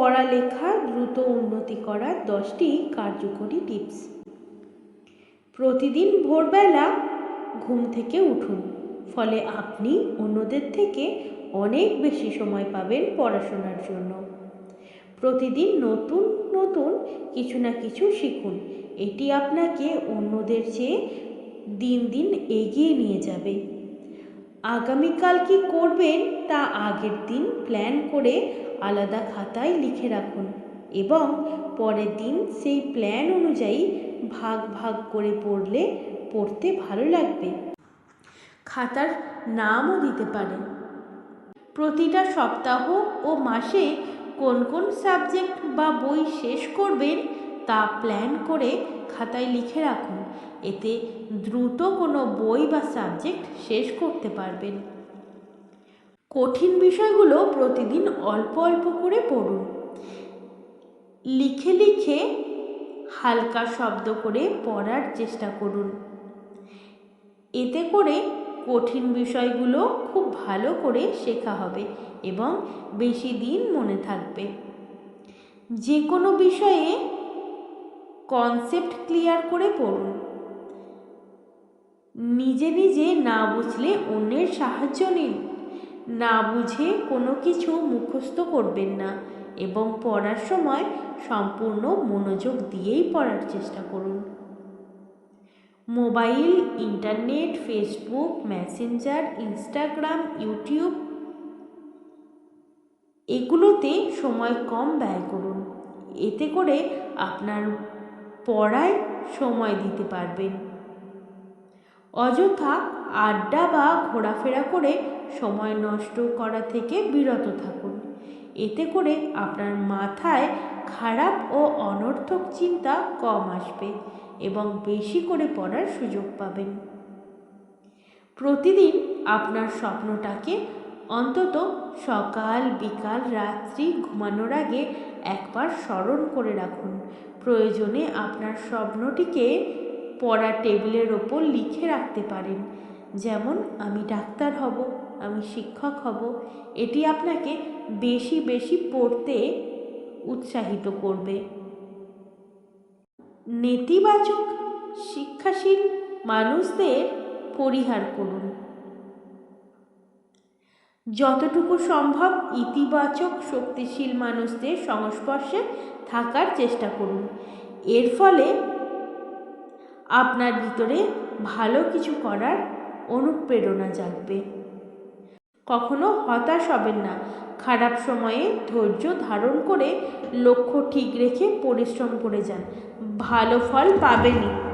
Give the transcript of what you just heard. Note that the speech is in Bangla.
পড়ালেখা দ্রুত উন্নতি করার দশটি কার্যকরী টিপস। প্রতিদিন ভোরবেলা ঘুম থেকে উঠুন, ফলে আপনি অন্যদের থেকে অনেক বেশি সময় পাবেন পড়াশোনার জন্য। প্রতিদিন নতুন নতুন কিছু না কিছু শিখুন, এটি আপনাকে অন্যদের চেয়ে দিন দিন এগিয়ে নিয়ে যাবে। আগামীকাল কি করবেন তা আগের দিন প্ল্যান করে আলাদা খাতায় লিখে রাখুন এবং পরের দিন সেই প্ল্যান অনুযায়ী ভাগ ভাগ করে পড়লে পড়তে ভালো লাগবে। খাতার নামও দিতে পারেন প্রতিটা সপ্তাহ ও মাসে কোন কোন সাবজেক্ট বা বই শেষ করবেন তা প্ল্যান করে খাতায় লিখে রাখুন। এতে দ্রুত কোনো বই বা সাবজেক্ট শেষ করতে পারবেন। কঠিন বিষয়গুলো প্রতিদিন অল্প অল্প করে পড়ুন। লিখে লিখে হালকা শব্দ করে পড়ার চেষ্টা করুন। এতে করে কঠিন বিষয়গুলো খুব ভালো করে শেখা হবে এবং বেশি দিন মনে থাকবে। যে কোনো বিষয়ে কনসেপ্ট ক্লিয়ার করে পড়ুন। নিজে নিজে না বুঝলে অন্যের সাহায্য নিন। না বুঝে কোনো কিছু মুখস্থ করবেন না এবং পড়ার সময় সম্পূর্ণ মনোযোগ দিয়েই পড়ার চেষ্টা করুন। Mobile, internet, Facebook, Messenger, Instagram, YouTube এগুলোতে সময় কম ব্যয় করুন। এতে করে আপনার পড়ায় সময় দিতে পারবেন। অযথা আড্ডা বা ঘোরাফেরা করে সময় নষ্ট করা থেকে বিরত থাকুন। এতে করে আপনার মাথায় খারাপ ও অনর্থক চিন্তা কম আসবে এবং বেশি করে পড়ার সুযোগ পাবেন। প্রতিদিন আপনার স্বপ্নটাকে অন্তত সকাল, বিকাল, রাত্রি ঘুমানোর আগে একবার স্মরণ করে রাখুন। প্রয়োজনে আপনার স্বপ্নটিকে পড়ার টেবিলের ওপর লিখে রাখতে পারেন। যেমন, আমি ডাক্তার হব, আমি শিক্ষক হব। এটি আপনাকে বেশি বেশি পড়তে উৎসাহিত করবে। নেতিবাচক শিক্ষাশীল মানুষদের পরিহার করুন। যতটুকু সম্ভব ইতিবাচক, শক্তিশীল মানুষদের সংস্পর্শে থাকার চেষ্টা করুন। এর ফলে আপনার ভিতরে ভালো কিছু করার অনুপ্রেরণা জাগবে। কখনো হতাশ হবেন না। খারাপ সময়ে ধৈর্য ধারণ করে লক্ষ্য ঠিক রেখে পরিশ্রম করে যান। ভালো ফল পাবেনই।